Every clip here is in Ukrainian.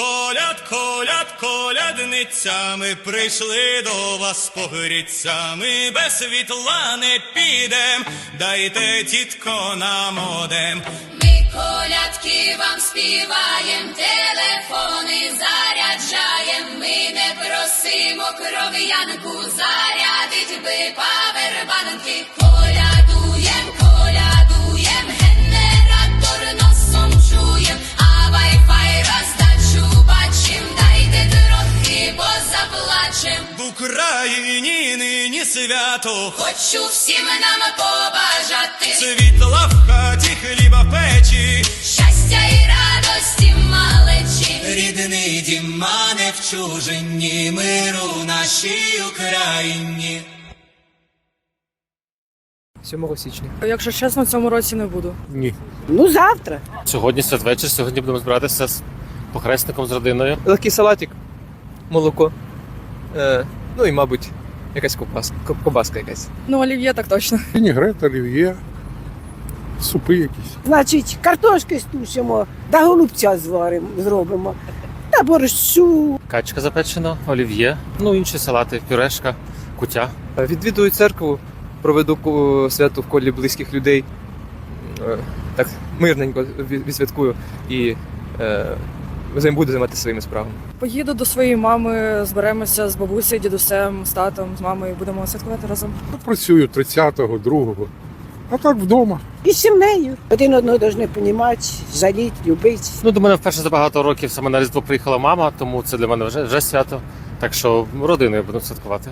Коляд, коляд, колядницями прийшли до вас погріться. Ми без світла не підем, дайте тітко нам одем. Ми колядки вам співаєм, телефони заряджаєм. Ми не просимо кров'янку, зарядить би павербанки. Україні нині свято, Хочу всім нам побажати світла в хаті, хліба в печі. щастя і радості малечі. Рідний дім, а не в чужині, миру нашій Україні. 7 січня. Якщо чесно, в цьому році не буду. Ні. Ну, завтра. Сьогодні святвечір, сьогодні будемо збиратися з похресником з родиною. Легкий салатик, молоко. Е, ну і, мабуть, якась ковбаска, ковбаска якась. Ну, олів'є так точно. Вінігрет, олів'є, супи якісь. Значить, картошки стушимо, да голубця зваримо, зробимо. Та борщу. Качка запечена, олів'є, ну інші салати, пюрешка, кутя. Е, Відвідую церкву, проведу свято в колі близьких людей. Е, так мирненько відсвяткую і займ- буду займатися своїми справами. Поїду до своєї мами, зберемося з бабусею, дідусем, з татом, з мамою, будемо святкувати разом. Працюю 30-го, 2-го, а так вдома. І з сім'єю. Один одного повинні розуміти, жаліти, любити. Ну, до мене вперше за багато років саме на Різдво приїхала мама, тому це для мене вже, вже свято. Так що родиною будемо святкувати.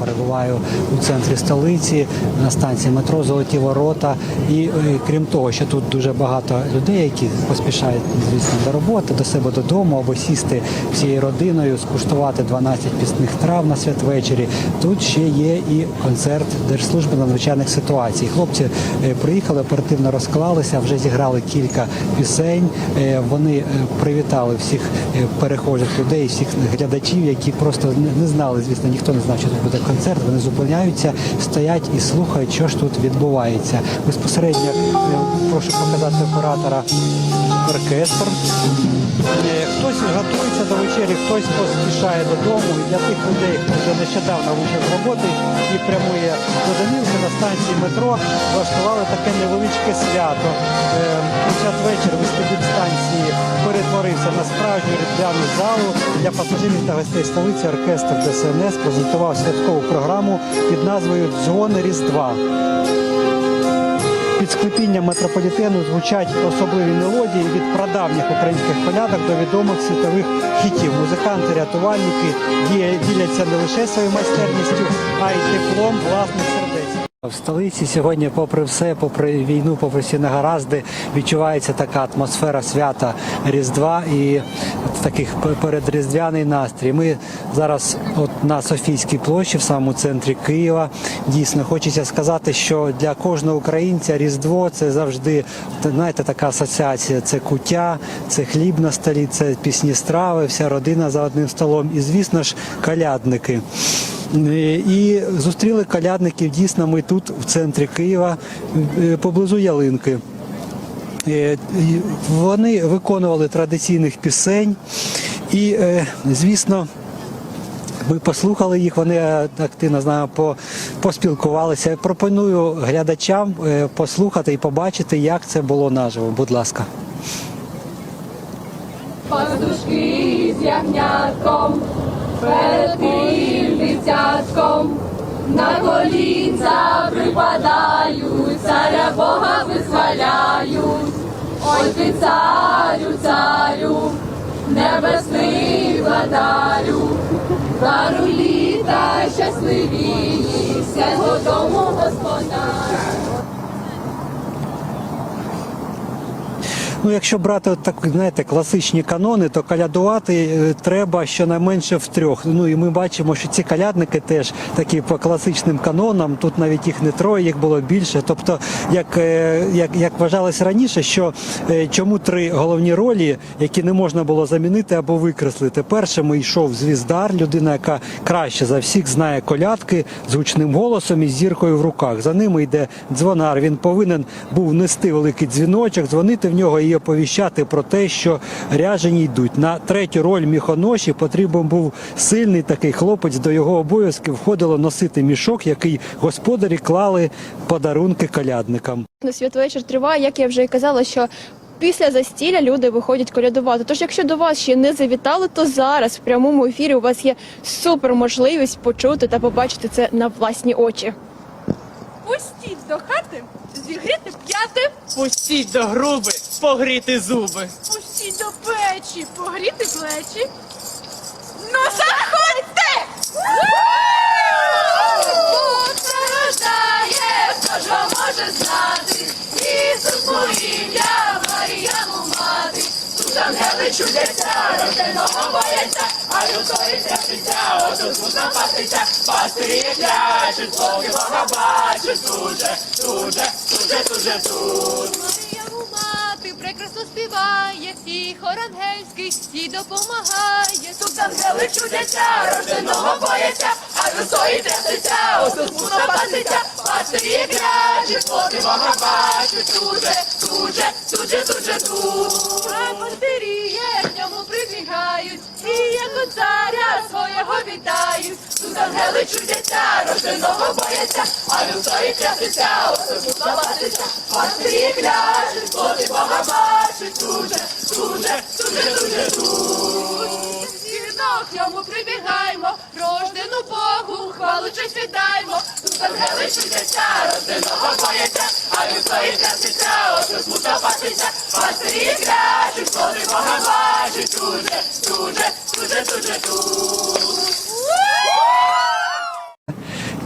Перебуваю у центрі столиці на станції метро Золоті Ворота. І е, крім того, що тут дуже багато людей, які поспішають звісно до роботи, до себе додому або сісти всією родиною, скуштувати 12 пісних трав на святвечері. Тут ще є і концерт Держслужби надзвичайних ситуацій. Хлопці е, приїхали, оперативно розклалися, вже зіграли кілька пісень. Е, Вони привітали всіх перехожих людей, всіх глядачів, які просто не знали, звісно, ніхто не знав, що тут буде концерт. Вони зупиняються, стоять і слухають, що ж тут відбувається. Безпосередньо прошу показати оператора оркестр. Е, Хтось готується до вечері, хтось поспішає додому. І для тих людей, хто нещодавно вийшов з роботи і прямує до домівки на станції метро, влаштували таке невеличке свято. Е, У святвечір вестибюль станції перетворився на справжню різдвяну залу для пасажирів та гостей столиці. Оркестр ДСНС презентував святкову програму під назвою Дзвони Різдва. Під склепіння метрополітену звучать особливі мелодії від прадавніх українських колядок до відомих світових хітів. Музиканти, рятувальники діє- діляться не лише своєю майстерністю, а й теплом власних сердець. В столиці сьогодні, попри все, попри війну, попри всі негаразди, відчувається така атмосфера свята Різдва і таких передріздвяний настрій. Ми зараз от на Софійській площі, в самому центрі Києва. Дійсно, хочеться сказати, що для кожного українця Різдво це завжди знаєте, така асоціація. Це куття, це хліб на столі, це пісні страви, вся родина за одним столом. І, звісно ж, колядники. Е, І зустріли колядників дійсно ми тут, в центрі Києва, е, поблизу ялинки. Е, Вони виконували традиційних пісень і, звісно, ми послухали їх, вони активно з нами по- поспілкувалися. Пропоную глядачам послухати і побачити, як це було наживо. Будь ласка. Пастушки з ягнятком, перед тим дитятком, на колінця припадають, царя Бога визволяють. Ой ти царю, царю, небесний владарю, даруй літа щасливі, всього дому господарю. Ну, якщо брати от так, знаєте, класичні канони, то колядувати е, треба щонайменше в трьох. Ну і ми бачимо, що ці колядники теж такі по класичним канонам. Тут навіть їх не троє, їх було більше. Тобто, як, е, як, як вважалось раніше, що е, чому три головні ролі, які не можна було замінити або викреслити. Першим йшов звіздар, людина, яка краще за всіх знає колядки з гучним голосом і зіркою в руках. За ними йде дзвонар. Він повинен був нести великий дзвіночок, дзвонити в нього і і оповіщати про те, що ряжені йдуть. На третю роль міхоноші потрібен був сильний такий хлопець. До його обов'язків входило носити мішок, який господарі клали подарунки колядникам. Ну, Святвечір триває, як я вже і казала, що після застілля люди виходять колядувати. Тож, якщо до вас ще не завітали, то зараз в прямому ефірі у вас є супер можливість почути та побачити це на власні очі. Пустіть до хати, зігріти п'яти. Пустіть до груби, погріти зуби. Пустіть до печі, погріти плечі. Ну, заходьте! Ангели чудеться, рожденого бояться, а людої трясеться, отут тут напаситься, пастирі клячуть, Боги Бога бачать, тут же, тут же, тут же, тут же, тут. Мати прекрасно співає, і хор ангельський їй допомагає. Тут ангели чудяться, рожденого бояться, а людої трясеться, отут тут напаситься, пастирі клячуть, Боги Бога бачать, тут же, дуже, тут же, тут. Же, тут. А пастирі в ньому прибігають, і як у царя свого вітають. Тут ангели чудяться, рожденого бояться, а людої трясеться, особу напаситься, пастирі клячуть, Боги Бога бачить, дуже, дуже, дуже, дуже, тут к ньому прибігаємо, рождену Богу, хвалу світаймо, віддаймо. Тут ангели чудяться, рожденого бояться, а людої трясеться, отут тут напаситься, пастирі клячуть, коли Бога бачить, тут же, тут же, тут же, тут же, тут.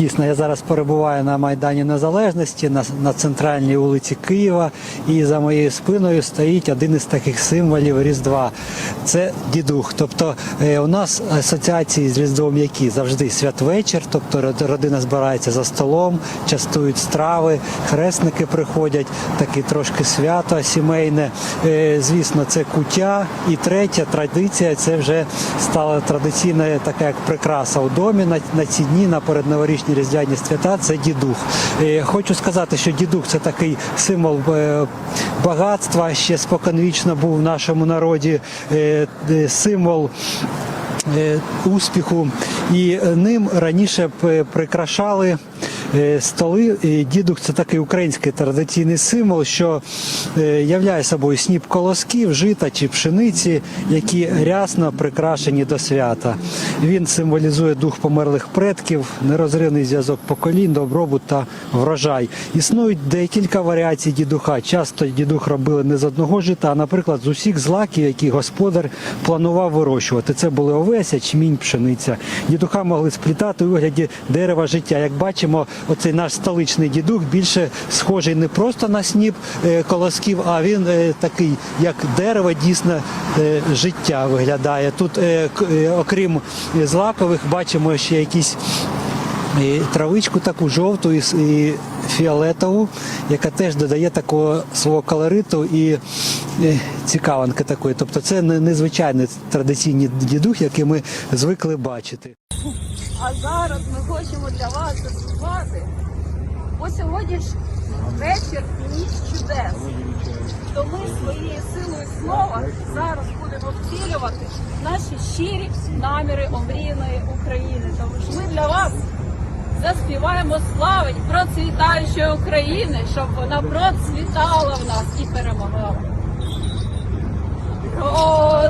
Дійсно, я зараз перебуваю на Майдані Незалежності на, на центральній вулиці Києва, і за моєю спиною стоїть один із таких символів Різдва. Це дідух. Тобто е, у нас асоціації з Різдвом які завжди святвечір, тобто родина збирається за столом, частують страви, хресники приходять, таке трошки свято сімейне. Е, звісно, це куття. І третя традиція це вже стала традиційна така як прикраса у домі на, на ці дні, на передноворічні різдвяні свята. Це дідух. Е, хочу сказати, що дідух це такий символ е, багатства. Ще споконвічно був в нашому народі е, символ. Успіху і ним раніше прикрашали столи. І Дідух це такий український традиційний символ, що е, являє собою сніп колосків, жита чи пшениці, які рясно прикрашені до свята. Він символізує дух померлих предків, нерозривний зв'язок поколінь, добробут та врожай. Існують декілька варіацій дідуха. Часто дідух робили не з одного жита, а, наприклад, з усіх злаків, які господар планував вирощувати. Це були овець, ячмінь, пшениця. Дідуха могли сплітати у вигляді дерева життя. Як бачимо, оцей наш столичний дідух більше схожий не просто на сніп е, колосків, а він е, такий, як дерево, дійсно е, життя виглядає. Тут, окрім злакових, бачимо ще якісь. І травичку таку жовту і, фіолетову, яка теж додає такого свого колориту і цікавинки такої. Тобто це не незвичайний традиційний дідух, який ми звикли бачити. А зараз ми хочемо для вас заспівати. Бо сьогодні ж вечір і ніч чудес. То ми своєю силою слова зараз будемо втілювати наші щирі наміри омріяної України. Тому ж ми для вас заспіваємо слави процвітаючої України, щоб вона процвітала в нас і перемагала.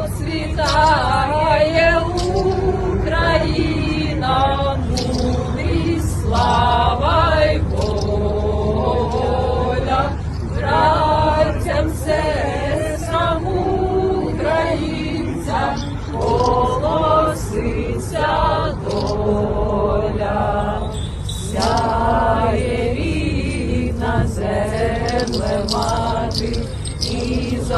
Процвітає Україна, мудрість, слава й воля, братцям, сестрам, українцям, голоситься мати, і з